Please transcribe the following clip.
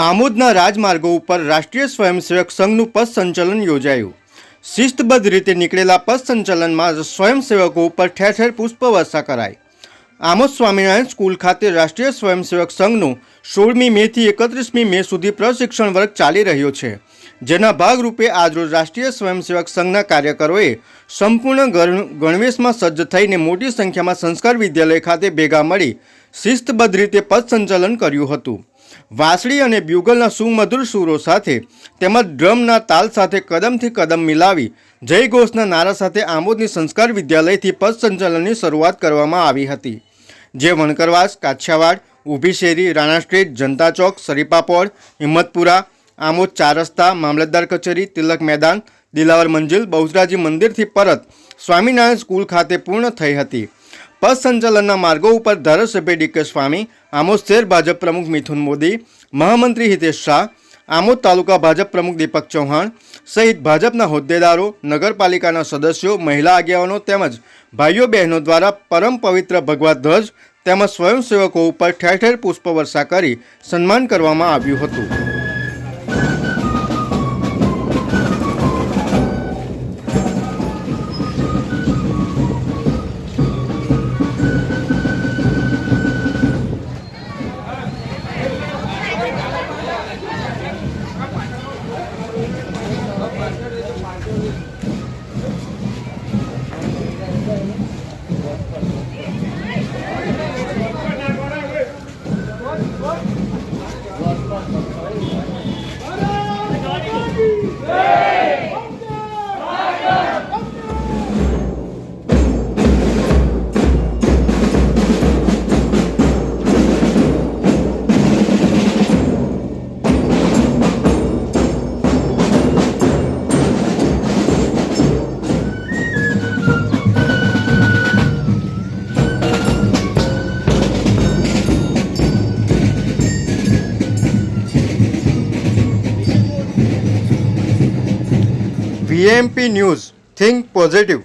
આમોદના રાજમાર્ગો ઉપર રાષ્ટ્રીય સ્વયંસેવક સંઘનું પથ સંચલન યોજાયું. શિસ્તબદ્ધ રીતે નીકળેલા પથ સંચલનમાં સ્વયંસેવકો ઉપર ઠેર ઠેર પુષ્પવર્ષા કરાઈ. આમોદ સ્વામિનારાયણ સ્કૂલ ખાતે રાષ્ટ્રીય સ્વયંસેવક સંઘનું સોળમી મેથી એકત્રીસમી મે સુધી પ્રશિક્ષણ વર્ગ ચાલી રહ્યો છે, જેના ભાગરૂપે આજરોજ રાષ્ટ્રીય સ્વયંસેવક સંઘના કાર્યકરોએ સંપૂર્ણ ગણ- ગણવેશમાં સજ્જ થઈને મોટી સંખ્યામાં સંસ્કાર વિદ્યાલય ખાતે ભેગા મળી શિસ્તબદ્ધ રીતે પથ સંચલન કર્યું હતું. વાંસળી અને બ્યુગલના સુમધુર સૂરો સાથે તેમજ ડ્રમના તાલ સાથે કદમથી કદમ મિલાવી જય ઘોષના નારા સાથે આમોદની સંસ્કાર વિદ્યાલયથી પથ સંચાલનની શરૂઆત કરવામાં આવી હતી. જે વણકરવાસ, કાછિયાવાડ ઊભી શેરી રાણા સ્ટ્રીટ, જનતા ચોક સરીપાપોળ હિંમતપુરા, આમોદ ચાર રસ્તા, મામલતદાર કચેરી, તિલક મેદાન, દિલાવર મંજિલ, બહુચરાજી મંદિરથી પરત સ્વામિનારાયણ સ્કૂલ ખાતે પૂર્ણ થઈ હતી. પથ સંચાલનના માર્ગો ઉપર ધારાસભ્ય ડીકે સ્વામી, આમોદ શહેર ભાજપ પ્રમુખ મિથુન મોદી, મહામંત્રી હિતેશ શાહ, આમોદ તાલુકા ભાજપ પ્રમુખ દીપક ચૌહાણ સહિત ભાજપના હોદ્દેદારો, નગરપાલિકાના સદસ્યો, મહિલા આગેવાનો તેમજ ભાઈઓ બહેનો દ્વારા પરમ પવિત્ર ભગવા ધ્વજ તેમજ સ્વયંસેવકો ઉપર ઠેર ઠેર પુષ્પવર્ષા કરી સન્માન કરવામાં આવ્યું હતું. Hey! DMP news think positive